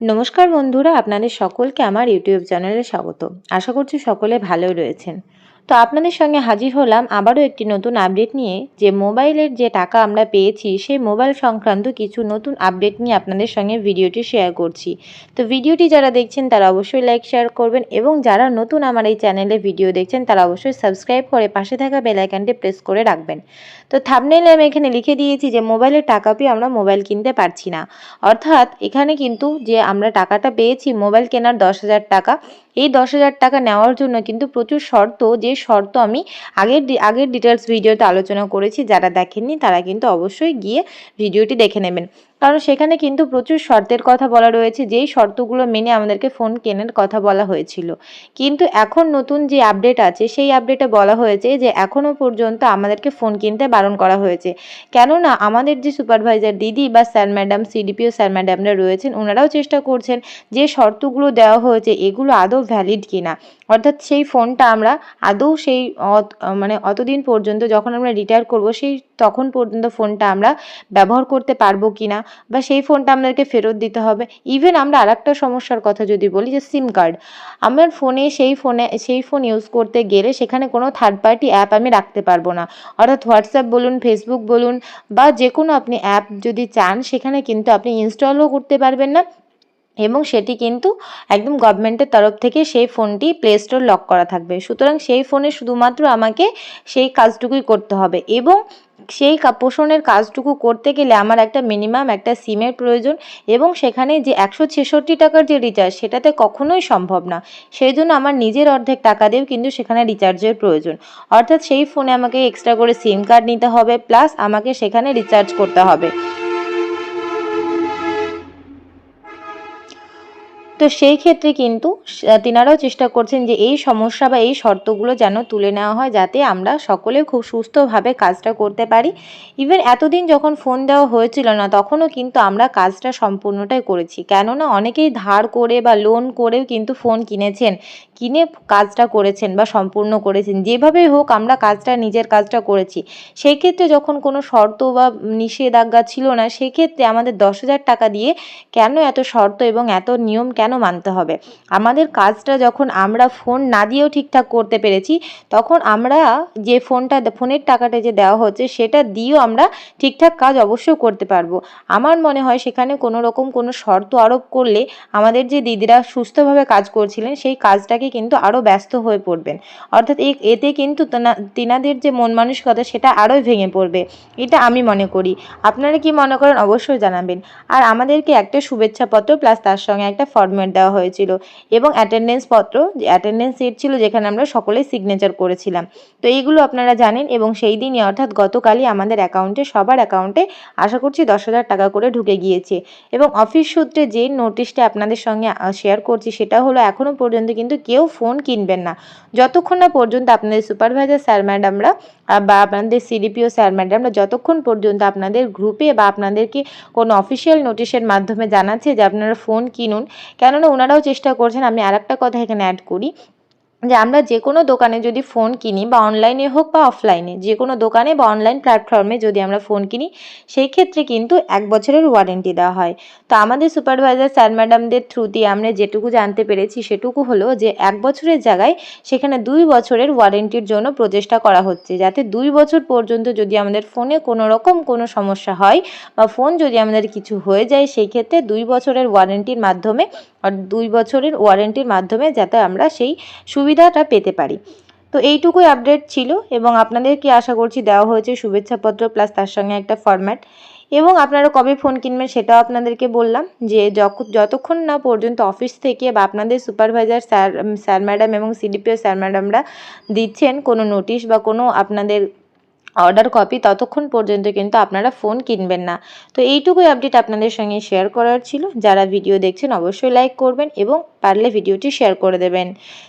নমস্কার বন্ধুরা আপনাদের সকলকে আমার ইউটিউব চ্যানেলে স্বাগত। আশা করছি সকলে ভালো রয়েছেন। তো আপনাদের সঙ্গে হাজির হলাম আবারও একটি নতুন আপডেট নিয়ে। যে মোবাইলের যে টাকা আমরা পেয়েছি, সেই মোবাইল সংক্রান্ত কিছু নতুন আপডেট নিয়ে আপনাদের সঙ্গে ভিডিওটি শেয়ার করছি। তো ভিডিওটি যারা দেখছেন, তারা অবশ্যই লাইক শেয়ার করবেন এবং যারা নতুন আমার এই চ্যানেলে ভিডিও দেখছেন, তারা অবশ্যই সাবস্ক্রাইব করে পাশে থাকা বেলাইকানটি প্রেস করে রাখবেন। তো থামনেলে আমি এখানে লিখে দিয়েছি যে মোবাইলের টাকা পেয়ে আমরা মোবাইল কিনতে পারছি না। অর্থাৎ এখানে কিন্তু যে আমরা টাকাটা পেয়েছি, মোবাইল কেনার দশ হাজার টাকা, এই দশ হাজার টাকা নেওয়ার জন্য কিন্তু প্রচুর শর্ত যে শর্ত আমি আগের আগের ডিটেলস ভিডিওতে আলোচনা করেছি, যারা দেখেননি তারা কিন্তু অবশ্যই গিয়ে ভিডিওটি দেখে নেবেন। কারণ সেখানে কিন্তু প্রচুর শর্তের কথা বলা রয়েছে, যেই শর্তগুলো মেনে আমাদেরকে ফোন কেনার কথা বলা হয়েছিল। কিন্তু এখন নতুন যে আপডেট আছে, সেই আপডেটে বলা হয়েছে যে এখনও পর্যন্ত আমাদেরকে ফোন কিনতে বারণ করা হয়েছে। কেননা আমাদের যে সুপারভাইজার দিদি বা স্যার ম্যাডাম সিডিপিও স্যার ম্যাডামরা রয়েছেন, ওনারাও চেষ্টা করছেন যে শর্তগুলো দেওয়া হয়েছে, এগুলো আদৌ ভ্যালিড কিনা। অর্থাৎ সেই ফোনটা আমরা আদৌ সেই মানে অতদিন পর্যন্ত যখন আমরা রিটায়ার করব, সেই তখন পর্যন্ত ফোনটা আমরা ব্যবহার করতে পারব কি না বা সেই ফোনটা আপনাদেরকে ফেরত দিতে হবে। ইভেন আমরা আর একটা সমস্যার কথা যদি বলি যে সিম কার্ড আমার ফোনে সেই ফোনে, সেই ফোন ইউজ করতে গেলে সেখানে কোনো থার্ড পার্টি অ্যাপ আমি রাখতে পারব না। অর্থাৎ হোয়াটসঅ্যাপ বলুন ফেসবুক বলুন বা যে কোনো আপনি অ্যাপ যদি চান, সেখানে কিন্তু আপনি ইনস্টলও করতে পারবেন না এবং সেটি কিন্তু একদম গভর্নমেন্টের তরফ থেকে সেই ফোনটি প্লে স্টোর লক করা থাকবে। সুতরাং সেই ফোনে শুধুমাত্র আমাকে সেই কাজটুকুই করতে হবে এবং সেই পোষণের কাজটুকু করতে গেলে আমার একটা মিনিমাম একটা সিমের প্রয়োজন এবং সেখানে যে একশো ছেষট্টি টাকার যে রিচার্জ সেটাতে কখনোই সম্ভব না। সেই জন্য আমার নিজের অর্ধেক টাকা দিয়েও কিন্তু সেখানে রিচার্জের প্রয়োজন। অর্থাৎ সেই ফোনে আমাকে এক্সট্রা করে সিম কার্ড নিতে হবে প্লাস আমাকে সেখানে রিচার্জ করতে হবে। তো সেই ক্ষেত্রে কিন্তু তিনারাও চেষ্টা করছেন যে এই সমস্যা বা এই শর্তগুলো যেন তুলে নেওয়া হয় যাতে আমরা সকলে খুব সুস্থভাবে কাজটা করতে পারি। ইভেন এতদিন যখন ফোন দেওয়া হয়েছিল না, তখনও কিন্তু আমরা কাজটা সম্পূর্ণটাই করেছি। কেননা অনেকেই ধার করে বা লোন করেও কিন্তু ফোন কিনেছেন, কিনে কাজটা করেছেন বা সম্পূর্ণ করেছেন। যেভাবেই হোক, আমরা কাজটা, নিজের কাজটা করেছি। সেই ক্ষেত্রে যখন কোনো শর্ত বা নিষেধাজ্ঞা ছিল না, সেক্ষেত্রে আমাদের দশ হাজার টাকা দিয়ে কেন এত শর্ত এবং এত নিয়ম কেন মানতে হবে? আমাদের কাজটা যখন আমরা ফোন না দিয়েও ঠিকঠাক করতে পেরেছি, তখন আমরা যে ফোনটা, ফোনের টাকাটা যে দেওয়া হচ্ছে, সেটা দিয়েও আমরা ঠিকঠাক কাজ অবশ্যই করতে পারব। আমার মনে হয় সেখানে কোনো রকম কোনো শর্ত আরোপ করলে আমাদের যে দিদিরা সুস্থভাবে কাজ করছিলেন, সেই কাজটাকে কিন্তু আরও ব্যস্ত হয়ে পড়বেন। অর্থাৎ এতে কিন্তু তিনাদের যে মন মানসিকতা, সেটা আরোই ভেঙে পড়বে। এটা আমি মনে করি। আপনারা কি মনে করেন অবশ্যই জানাবেন। আর আমাদেরকে একটা শুভেচ্ছাপত্র, প্লাস তার সঙ্গে একটা ফরম্যাট দেওয়া হয়েছিল এবং অ্যাটেন্ডেন্স পত্র অ্যাটেন্ডেন্স সিট ছিল যেখানে আমরা সকলেই সিগনেচার করেছিলাম। তো এইগুলো আপনারা জানেন এবং সেই দিনই অর্থাৎ গতকালই আমাদের অ্যাকাউন্টে সবার অ্যাকাউন্টে আশা করছি দশ হাজার টাকা করে ঢুকে গিয়েছে। এবং অফিস সূত্রে যে নোটিশটা আপনাদের সঙ্গে শেয়ার করছি সেটা হলো এখনও পর্যন্ত কিন্তু কেউ ফোন কিনবেন না। যতক্ষণ না পর্যন্ত আপনাদের সুপারভাইজার স্যার ম্যাডামরা বা আপনাদের সিডিপিও স্যার ম্যাডামরা যতক্ষণ পর্যন্ত আপনাদের গ্রুপে বা আপনাদেরকে কোনো অফিসিয়াল নোটিশের মাধ্যমে জানাচ্ছে যে আপনারা ফোন কিনুন কেননা ওনারাও চেষ্টা করছেন আমি আর একটা কথা এখানে অ্যাড করি যে আমরা যে কোনো দোকানে যদি ফোন কিনি বা অনলাইনে হোক বা অফলাইনে যে কোনো দোকানে বা অনলাইন প্ল্যাটফর্মে যদি আমরা ফোন কিনি, সেই ক্ষেত্রে কিন্তু এক বছরের ওয়ারেন্টি দেওয়া হয়। তো আমাদের সুপারভাইজার স্যার ম্যাডামদের থ্রুতে আমরা যেটুকু জানতে পেরেছি সেটুকু হলো যে এক বছরের জায়গায় সেখানে দুই বছরের ওয়ারেন্টির জন্য প্রচেষ্টা করা হচ্ছে। যাতে দুই বছর পর্যন্ত যদি আমাদের ফোনে কোনো রকম কোনো সমস্যা হয় বা ফোন যদি আমাদের কিছু হয়ে যায়, সেই ক্ষেত্রে দুই বছরের ওয়ারেন্টির মাধ্যমে দুই বছরের ওয়ারেন্টির মাধ্যমে যাতে আমরা সেই সুবিধাটা পেতে পারি। তো এইটুকুই আপডেট ছিল এবং আপনাদেরকে আশা করছি দেওয়া হয়েছে শুভেচ্ছাপত্র প্লাস তার সঙ্গে একটা ফরম্যাট এবং আপনারা কবে ফোন কিনবেন সেটাও আপনাদেরকে বললাম যে যতক্ষণ না পর্যন্ত অফিস থেকে বা আপনাদের সুপারভাইজার স্যার স্যার ম্যাডাম এবং সিডিপিও স্যার ম্যাডামরা দিচ্ছেন কোনো নোটিশ বা কোনো আপনাদের অর্ডার কপি ততক্ষণ পর্যন্ত কিন্তু আপনারা ফোন কিনবেন না। তো এইটুকুই আপডেট আপনাদের সঙ্গে শেয়ার করার ছিল। যারা ভিডিও দেখছেন অবশ্যই লাইক করবেন এবং পারলে ভিডিওটি শেয়ার করে দেবেন।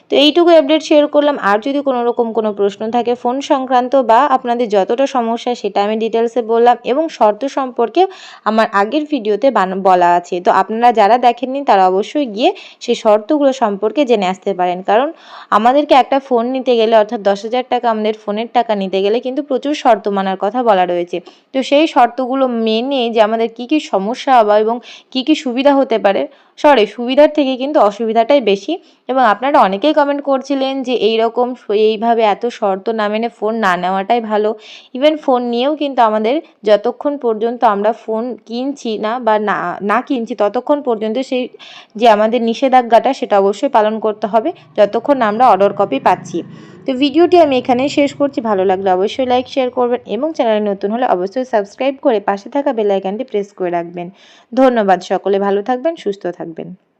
তো এইটুকু আপডেট শেয়ার করলাম। আর যদি কোনো রকম কোনো প্রশ্ন থাকে ফোন সংক্রান্ত বা আপনাদের যতটা সমস্যা সেটা আমি ডিটেলসে বললাম এবং শর্ত সম্পর্কেও আমার আগের ভিডিওতে বলা আছে। তো আপনারা যারা দেখেননি তারা অবশ্যই গিয়ে সেই শর্তগুলো সম্পর্কে জেনে আসতে পারেন। কারণ আমাদেরকে একটা ফোন নিতে গেলে অর্থাৎ দশ হাজার টাকা আমাদের ফোনের টাকা নিতে গেলে কিন্তু প্রচুর শর্ত মানার কথা বলা রয়েছে। তো সেই শর্তগুলো মেনে যে আমাদের কি কি সমস্যা বা এবং কি কি সুবিধা হতে পারে সরি, সুবিধার থেকে কিন্তু অসুবিধাটাই বেশি। এবং আপনারা অনেকেই কমেন্ট করছিলেন যে এই রকম এইভাবে এত শর্ত না মেনে ফোন না নেওয়াটাই ভালো। ইভেন ফোন নিয়েও কিন্তু আমাদের যতক্ষণ পর্যন্ত আমরা ফোন কিনছি না বা না না কিনছি ততক্ষণ পর্যন্ত সেই যে আমাদের নিষেধাজ্ঞাটা সেটা অবশ্যই পালন করতে হবে, যতক্ষণ আমরা অর্ডার কপি পাচ্ছি। তো ভিডিওটি আমি এখানেই শেষ করছি। ভালো লাগলে অবশ্যই লাইক শেয়ার করবেন এবং চ্যানেলে নতুন হলে অবশ্যই সাবস্ক্রাইব করে পাশে থাকা বেল আইকনটি প্রেস করে রাখবেন। ধন্যবাদ সকলে, ভালো থাকবেন, সুস্থ থাকবেন। রাখবেন